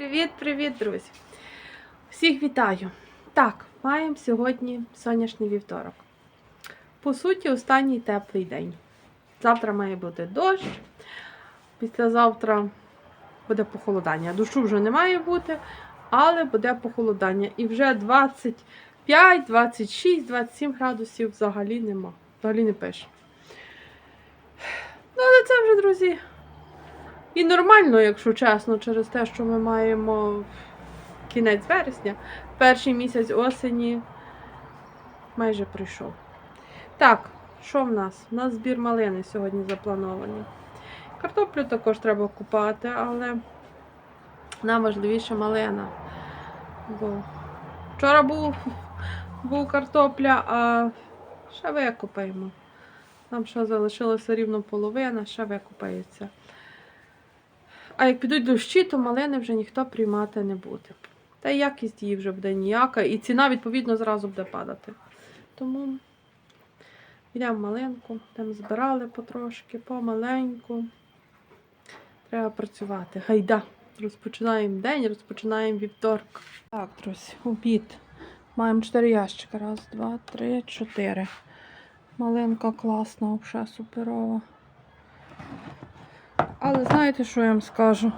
Привіт-привіт, друзі! Всіх вітаю! Так, маємо сьогодні сонячний вівторок. По суті, останній теплий день. Завтра має бути дощ. Післязавтра буде похолодання. Дощу вже не має бути, але буде похолодання. І вже 25, 26, 27 градусів взагалі нема. Взагалі не пише. Ну, але це вже, друзі, і нормально, якщо чесно, через те, що ми маємо кінець вересня, перший місяць осені майже прийшов. Так, що в нас? У нас збір малини сьогодні запланований. Картоплю також треба купати, але нам важливіше малина. Бо вчора був, був картопля, а ще викопаємо. Нам ще залишилося рівно половина, ще викопається. А як підуть дощі, то малини вже ніхто приймати не буде. Та якість її вже буде ніяка, і ціна, відповідно, зразу буде падати. Тому йдемо малинку, там збирали потрошки, помаленьку. Треба працювати. Гайда! Розпочинаємо день, розпочинаємо вівторок. Так, друзі, обід. Маємо 4 ящика. Раз, два, три, чотири. Малинка класна, взагалі суперова. Але знаєте, що я вам скажу?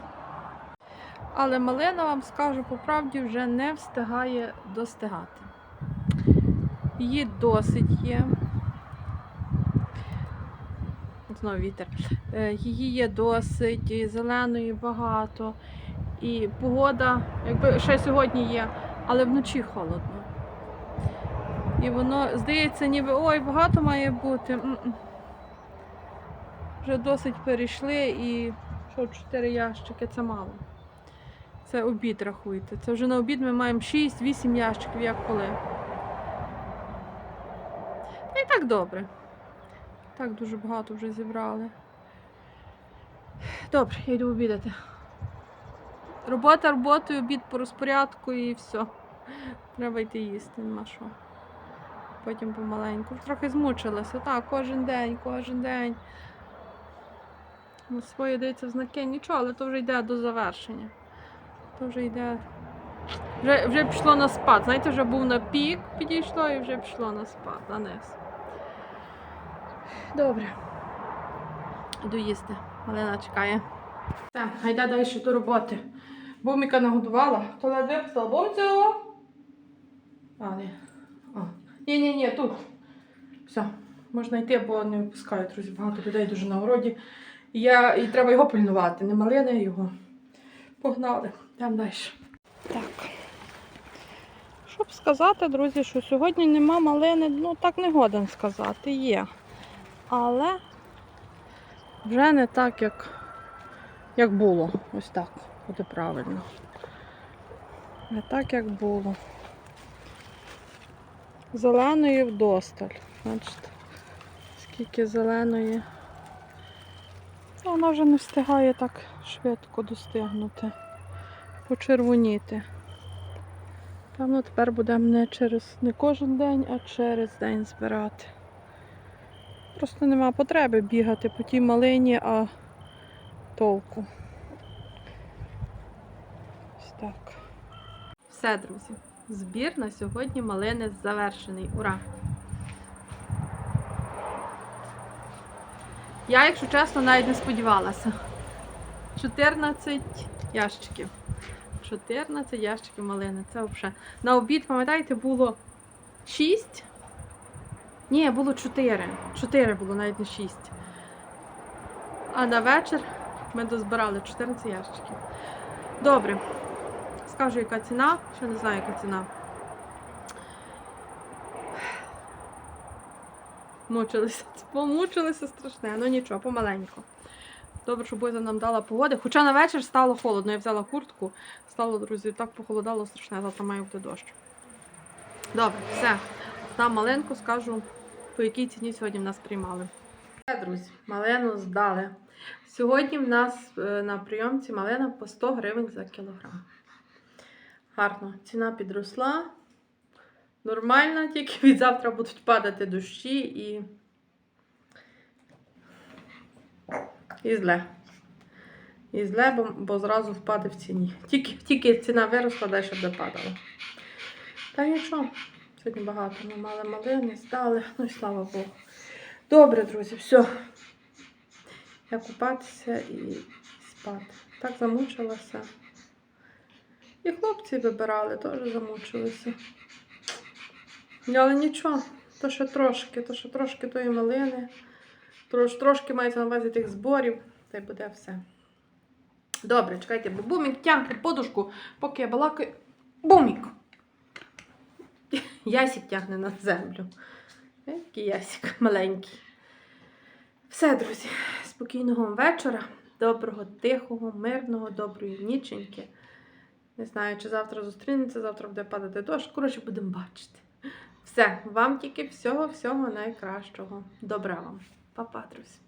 Але малина, вам скажу, по правді вже не встигає достигати. Її досить є. Знову вітер. Е, Її є досить, зеленої багато. І погода, якби ще сьогодні є, але вночі холодно. І воно здається, ніби ой, багато має бути. Вже досить перейшли і що 4 ящики це мало. Це обід рахуйте. Це вже на обід ми маємо 6-8 ящиків, як коли. Та і так добре. Так дуже багато вже зібрали. Добре, я йду обідати. Робота роботою, обід по розпорядку і все. Треба йти їсти, нема що. Потім помаленьку. Трохи змучилася. Так, кожен день, кожен день. На своє дається в знаки нічого, але то вже йде до завершення. То вже йде. Вже, вже пішло на спад. Знаєте, вже був на пік, підійшло і вже пішло на спад, на низ. Добре. Іду їсти. Малина чекає. Так, гайда далі до роботи. Буміка нагодувала, то ледве виписала. Бумцю! А, ні. Ні-ні-ні, тут. Все, можна йти, бо не випускають, друзі. Багато людей дуже на городі. Я, і треба його пильнувати. Не малини його. Погнали. Йдемо далі. Так. Щоб сказати, друзі, що сьогодні нема малини, ну так не годен сказати, є. Але вже не так, як, як було. Ось так буде правильно. Не так, як було. Зеленої вдосталь. Бачите, скільки зеленої. Вона вже не встигає так швидко достигнути, почервоніти. Певно, тепер будемо не через не кожен день, а через день збирати. Просто нема потреби бігати по тій малині, а толку. Ось так. Все, друзі. Збір на сьогодні малини завершений. Ура! Я, якщо чесно, навіть не сподівалася. 14 ящиків. 14 ящиків малини. Це взагалі. На обід, пам'ятаєте, було 6. Ні, було 4. 4 було, навіть не 6. А на вечір ми дозбирали 14 ящиків. Добре. Скажу, яка ціна. Ще не знаю, яка ціна. Мучилися. Помучилися страшне. Ну нічого, помаленьку. Добре, що Бозя нам дала погоди. Хоча на вечір стало холодно. Я взяла куртку. Стало, друзі, так похолодало страшне. Завтра має бути дощ. Добре, все. Там маленьку скажу, по якій ціні сьогодні в нас приймали. Друзі, малену здали. Сьогодні в нас е, на прийомці малина по 100 гривень за кілограм. Гарно. Ціна підросла. Нормально, тільки від завтра будуть падати дощі і. І зле. і з лебом, бо зразу впаде в ціні. Тільки, тільки ціна виросла, далі буде падала. Та нічого, сьогодні багато ми мали малини, здали, ну і слава Богу. Добре, друзі, все. Я купатися і спати. Так замучилася. І хлопці вибирали, теж замучилися. Ну, Але нічого, то ще трошки, то ще трошки тої малини. Трош, трошки мається на увазі тих зборів, та й буде все. Добре, чекайте, бо бумік тягне подушку, поки я балакаю. Бумік! Ясік тягне на землю. Який ясік маленький. Все, друзі, спокійного вам вечора, доброго, тихого, мирного, доброї ніченьки. Не знаю, чи завтра зустрінеться, завтра буде падати дощ. Коротше, будемо бачити. Все, вам тільки всього-всього найкращого. Добра вам. Па-па, друзі.